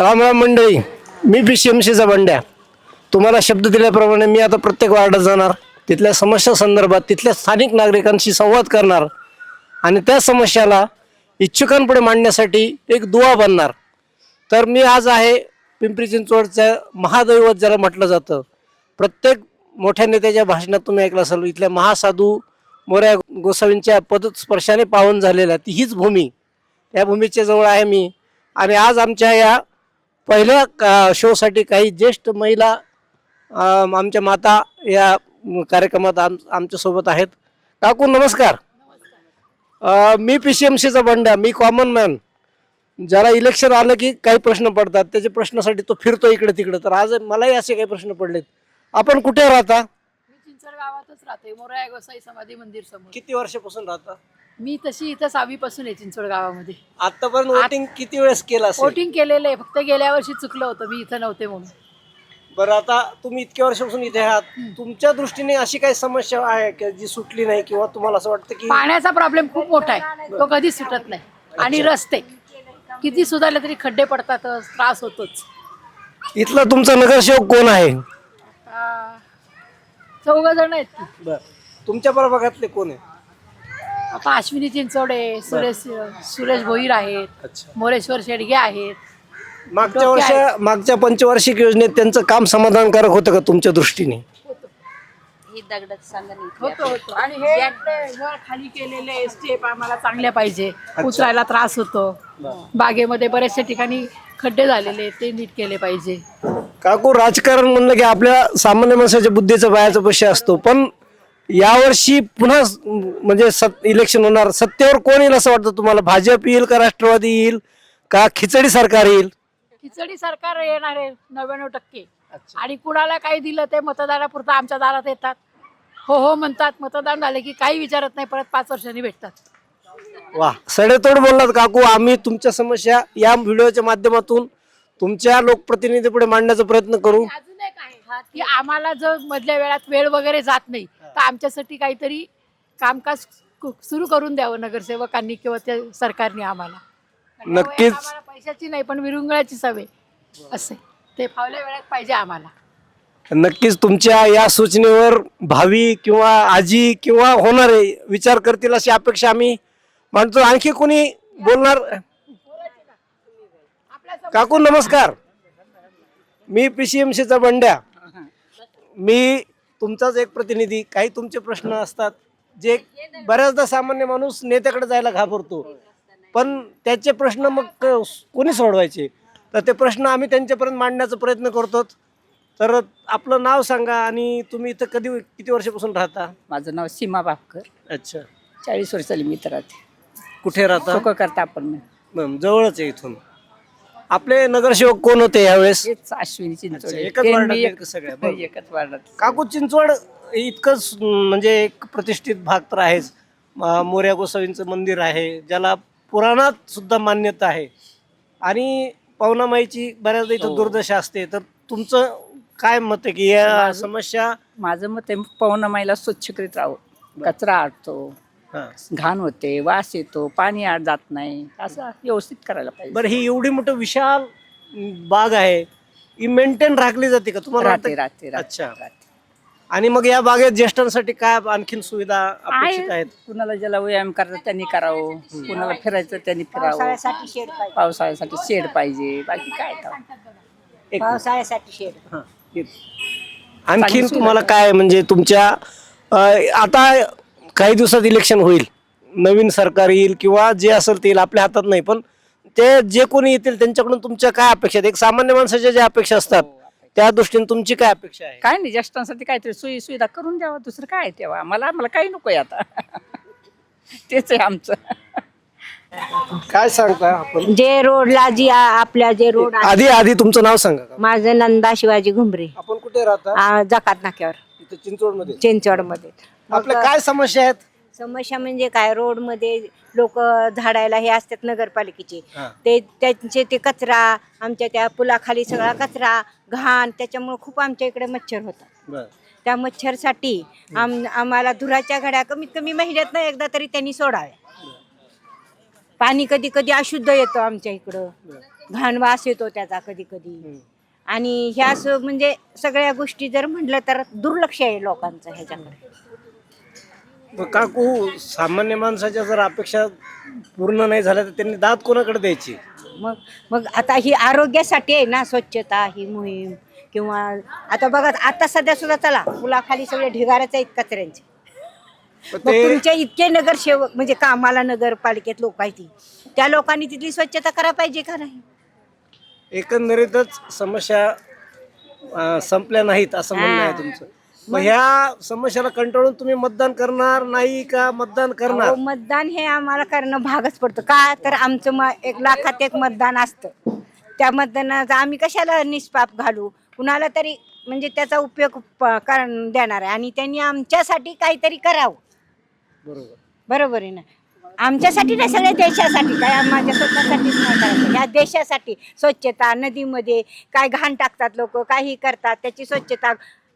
रामराम मंडळी मी P C M सीचा बंड्या. तुम्हाला शब्द दिल्याप्रमाणे मी आता प्रत्येक वार्डात जाणार. तिथल्या समस्या संदर्भात तिथल्या स्थानिक नागरिकांशी संवाद करणार. आणि त्या समस्याला इच्छुकांपुढे मांडण्यासाठी एक दुवा बनणार. तर मी आज आहे पिंपरी चिंचवडचं महादैवत ज्याला म्हटलं जातं. प्रत्येक मोठ्या नेत्याच्या भाषणात तुम्ही ऐकलं असाल इथल्या महासाधू मोऱ्या गोसावींच्या पदस्पर्शाने पावन झालेल्या ती हीच भूमी. या भूमीच्या जवळ आहे मी. आणि आज आमच्या या पहिल्या का- शोसाठी काही ज्येष्ठ महिला आमच्या माता या कार्यक्रमात आम आमच्यासोबत आहेत. काकू नमस्कार. मी पी सी एम सीचा बंडा मी कॉमन मॅन ज्याला इलेक्शन आलं की काही प्रश्न पडतात त्याच्या प्रश्नासाठी तो फिरतो इकडे तिकडे. तर आज मलाही असे काही प्रश्न पडलेत. आपण कुठे राहता? मी गावातच राहते मोराया गोसाई समाधी मंदिर समोर. किती वर्षापासून राहता? मी तशी इथं सहावी पासून आहे चिंचवड गावामध्ये. आतापर्यंत वोटिंग किती वेळेस केलं असेल? वोटिंग केलेलं आहे. फक्त गेल्या वर्षी चुकलं होतं. मी इथं नव्हते म्हणून. बरं आता तुम्ही इतक्या वर्षापासून इथे आहात. तुमच्या दृष्टीने अशी काही समस्या आहे की जी सुटली नाही किंवा तुम्हाला असं वाटतं की पाण्याचा प्रॉब्लेम खूप मोठा आहे. तो कधीच सुटत नाही. आणि रस्ते. किती सुधारले तरी खड्डे पडतातच त्रास होतोच. इथला तुमचा नगरसेवक कोण आहे? चौघ जण आहेत की. बर. तुमच्या प्रभागातले कोण आहे आता अश्विनी चिंचवडे सुरेश सुरेश भोईर आहेत अच्छा. मोरेश्वर शेडगे आहेत. मागच्या डोके वर्षा मागच्या पंचवार्षिक योजनेत त्यांचं काम समाधानकारक होतं का तुमच्या दृष्टीने? ही दगडात सांगा होतो होतो. आणि हे वर खाली केलेले स्टेप आम्हाला चांगल्या पाहिजे. उतरायला त्रास होतो. बागेमध्ये बऱ्याचशा ठिकाणी खड्डे झालेले ते नीट केले पाहिजे. काकू राजकारण म्हणलं की आपल्या सामान्य माणसाच्या बुद्धीचा बायाचा पैसे असतो. पण यावर्षी पुन्हा म्हणजे सत इलेक्शन होणार. सत्तेवर कोण येईल असं वाटतं तुम्हाला? भाजप येईल का राष्ट्रवादी येईल? का खिचडी सरकार येईल? खिचडी सरकार येणार आहे नव्याण्णव टक्के. आणि कुणाला काही दिलं ते मतदारापुरतं आमच्या दारात येतात. हो हो म्हणतात. मतदान झाले की काही विचारत नाही परत पाच वर्षांनी भेटतात. वा सडेतोड बोललात काकू. आम्ही तुमच्या समस्या या व्हिडिओच्या माध्यमातून तुमच्या लोकप्रतिनिधीपुढे मांडण्याचा प्रयत्न करू. अजून एक आहे की आम्हाला जर मधल्या वेळात वेळ वगैरे जात नाही तर आमच्यासाठी काहीतरी कामकाज सुरू करून द्यावं नगरसेवकांनी किंवा त्या सरकारने आम्हाला. नक्कीच. आम्हाला पैशाची नाही पण विरुंगळाची सवय असे. ते फावल्या वेळात पाहिजे आम्हाला. नक्कीच तुमच्या या सूचनेवर भावी किंवा आजी किंवा होणारे विचार करतील अशी अपेक्षा आम्ही मानतो. आणखी कोणी बोलणार? काकू नमस्कार. मी पी सी एम सीचा बंड्या. मी तुमचाच एक प्रतिनिधी काही तुमचे प्रश्न असतात जे बऱ्याचदा सामान्य माणूस नेत्याकडे जायला घाबरतो. पण त्याचे प्रश्न मग क- कोणी सोडवायचे? तर ते प्रश्न आम्ही त्यांच्यापर्यंत मांडण्याचा प्रयत्न करतो तर आपलं नाव सांगा आणि तुम्ही इथं कधी किती वर्षापासून राहता? माझं नाव सीमा बापकर. अच्छा. चाळीस वर्ष झाली मी इथं राहते. कुठे राहता? करता आपण. जवळच आहे इथून. आपले नगरसेवक कोण होते यावेळेस हेच अश्विनी चिंचोळे एकच वार्डात मी आहेत का सगळ्या? बरोबर. एकच वार्डात काकू चिंचवड इतकंच म्हणजे एक प्रतिष्ठित भाग तर आहेच म- मोर्या गोसावींचं मंदिर आहे ज्याला पुराणात सुद्धा मान्यता आहे आणि पवनामाईची बऱ्याचदा इथं हो. दुर्दशा असते तर तुमचं काय मत आहे की या माझं- समस्या माझं मत आहे पवनमाईला स्वच्छ करीत राहावं कचरा आटतो. घाण होते वास येतो पाणी आत जात नाही असं व्यवस्थित करायला पाहिजे. बरं ही एवढी मोठं विशाल बाग आहे ही मेंटेन राखली जाते का तुम्हाला राहते वाटतं? राहते राहते अच्छा. राहते. आणि मग या बागेत ज्येष्ठांसाठी काय आणखीन सुविधा अपेक्षित आहे आहेत? कुणाला ज्याला व्यायाम करायचं त्यांनी करावं कुणाला फिरायचं त्यांनी फिरावं. पावसाळ्यासाठी शेड पाहिजे. बाकी काय तर. एक पावसाळ्यासाठी शेड. हां. आणखीन तुम्हाला काय म्हणजे तुमच्या अं, आता काही दिवसात इलेक्शन होईल. नवीन सरकार येईल किंवा जे असेल ते येईल आपल्या हातात नाही. पण ते जे कोणी येतील त्यांच्याकडून तुमच्या काय अपेक्षा आहेत? एक सामान्य माणसाच्या ज्या अपेक्षा असतात त्या दृष्टीने तुमची काय अपेक्षा आहे? काय नाही ज्येष्ठांसाठी काहीतरी सोयी सुविधा करून द्यावा दुसरं काय तेव्हा? मला मला काही नकोय आता. तेच आहे आमचं. काय सांगता आपण? जे रोडला जी आ- आपल्या जे रोड आहे आधी आधी तुमचं नाव सांगा. का? माझं नंदा शिवाजी घुमरे. आपण कुठे राहता? आ, जकात नाक्यावर. इथं चिंचवडमध्ये. चिंचवडमध्ये आपल्या काय समस्या आहेत? समस्या म्हणजे काय? रोडमध्ये लोक झाडायला हे असतात नगरपालिकेचे. हा. ते त्यांचे ते कचरा आमच्या त्या पुलाखाली सगळा कचरा घाण त्याच्यामुळे खूप आमच्या इकडे मच्छर होतात. बरं. त्या मच्छरसाठी आम आम्हाला धुराच्या घड्या कमीत कमी महिन्यात एकदा तरी त्यांनी सोडाव्या. पाणी कधी कधी अशुद्ध येतं आमच्या इकडं. घाण वास येतो त्याचा कधी कधी. आणि ह्या म्हणजे सगळ्या गोष्टी जर म्हटलं तर दुर्लक्ष आहे लोकांचं ह्याच्याकडे. मग काकू सामान्य माणसाच्या जर अपेक्षा पूर्ण नाही झाल्या तर त्यांनी दात कोणाकडे द्यायची? मग मग आता ही आरोग्यासाठी आहे ना स्वच्छता ही मोहीम किंवा आता बघा आता सध्या सुद्धा चला पुलाखाली सगळे ढिगाऱ्याच आहेत कचऱ्यांचे. पण मग ते तुमचे इतके नगरसेवक म्हणजे कामाला नगरपालिकेत लोक आहेत ती त्या लोकांनी तिथली स्वच्छता करायला पाहिजे का नाही? एकंदरीतच समस्या अं, संपल्या नाहीत असं म्हणणं आहे हा. तुमचं. मग ह्या समस्याला कंटाळून तुम्ही मतदान करणार नाही का? मतदान करणार? अहो, मतदान हे आम्हाला करणं भागच पडतं. का? तर आमचं म एक लाखात एक मतदान असतं. त्या मतदानाचा आम्ही कशाला निष्पाप घालू? कुणाला तरी म्हणजे त्याचा उपयोग प- देणार आहे. आणि त्यांनी आमच्यासाठी काहीतरी करावं. बरोबर. बरोबर आहे ना? आमच्यासाठी नाही सगळ्या देशासाठी. काय माझ्या स्वतःसाठीच नाही करायचं. या देशासाठी स्वच्छता नदीमध्ये काय घाण टाकतात लोक काही करतात त्याची स्वच्छता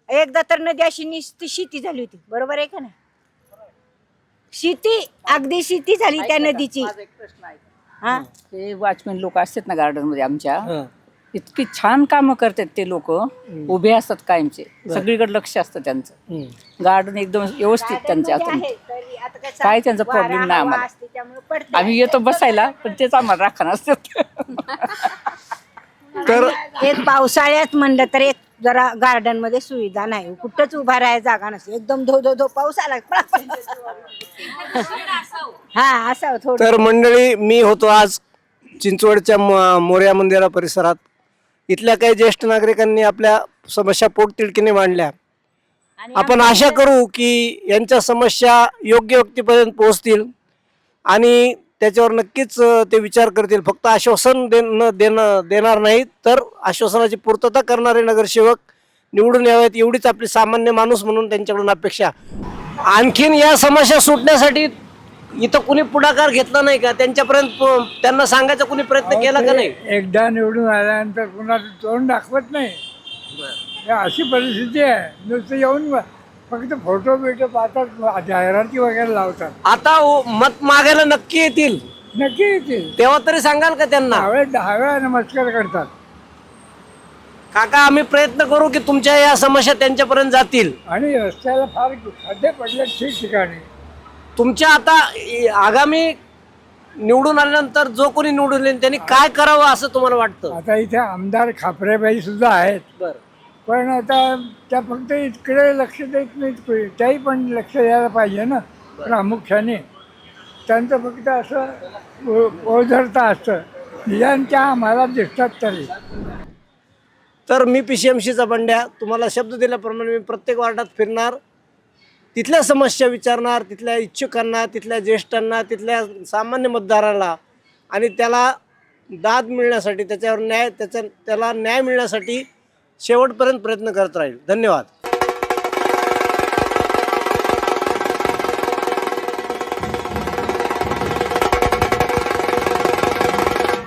एकदा तर नदी अशी निस्ती शेती झाली होती. बरोबर आहे का नाही? शेती अगदी शेती झाली त्या नदीची. माझा एक प्रश्न आहे. हा? ते वॉचमॅन लोक असतात ना गार्डनमध्ये आमच्या. इतकी छान कामं करतात ते लोक. उभे असतात कायमचे. सगळीकडे लक्ष असतं त्यांचं. गार्डन एकदम व्यवस्थित त्यांचे असतं कसं काय त्यांचा problem नाही आम्हाला. असते, त्यामुळे पडते. आम्ही येतो बसायला पण तेच आम्हाला राखण असतात. तर एक पावसाळ्यात म्हणलं तर एक जरा गार्डनमध्ये सुविधा नाही. कुठंच उभा राहायला जागा नसते. एकदम धो धो धो पाऊस आला हा असं थोडं. तर मंडळी मी होतो आज चिंचवडच्या म- मोर्या मंदिरा परिसरात. इथल्या काही ज्येष्ठ नागरिकांनी आपल्या समस्या पोटतिडकीने मांडल्या. आणि आपण आशा करू की यांच्या समस्या योग्य व्यक्तीपर्यंत पोहोचतील. आणि त्याच्यावर नक्कीच ते विचार करतील. फक्त आश्वासन देणं देणं देणार नाहीत तर आश्वासनाची पूर्तता करणारे नगरसेवक निवडून यावेत. एवढीच आपली सामान्य माणूस म्हणून त्यांच्याकडून अपेक्षा. आणखीन या समस्या सुटण्यासाठी इथं कुणी पुढाकार घेतला नाही का? त्यांच्यापर्यंत त्यांना सांगायचा कुणी प्रयत्न केला का नाही? एकदा निवडून आल्यानंतर पुन्हा तोंड दाखवत नाही. अशी परिस्थिती आहे. नुसतं येऊन फक्त फोटो बिटो पाहतात जाहिराती वगैरे लावतात. आता मत मागायला नक्की येतील. नक्की येतील. तेव्हा तरी सांगाल का त्यांना? दहाव्या नमस्कार करतात. काका आम्ही प्रयत्न करू की तुमच्या या समस्या त्यांच्यापर्यंत जातील. आणि रस्त्याला फार खड्डे पडले ठिकठिकाणी. तुमच्या आता इ- आगामी निवडून आल्यानंतर जो कोणी निवडून येईल त्यांनी काय करावं असं तुम्हाला वाटतं? आता इथे आमदार खापरेबाई सुद्धा आहेत. बरं. पण आता त्या फक्त इकडे लक्ष देत नाहीत त्याही पण लक्ष द्यायला पाहिजे ना प्रामुख्याने. त्यांचं फक्त असं ओझरता असतं. निदानच्या आम्हाला दिसतात तरी. तर मी पी सी एम सीचा बंड्या तुम्हाला शब्द दिल्याप्रमाणे मी प्रत्येक वार्डात फिरणार. तिथल्या समस्या विचारणार तिथल्या इच्छुकांना तिथल्या ज्येष्ठांना तिथल्या सामान्य मतदाराला आणि त्याला दाद मिळण्यासाठी त्याच्यावर न्याय त्याच्या त्याला न्याय मिळण्यासाठी शेवटपर्यंत प्रयत्न करत राहील. धन्यवाद.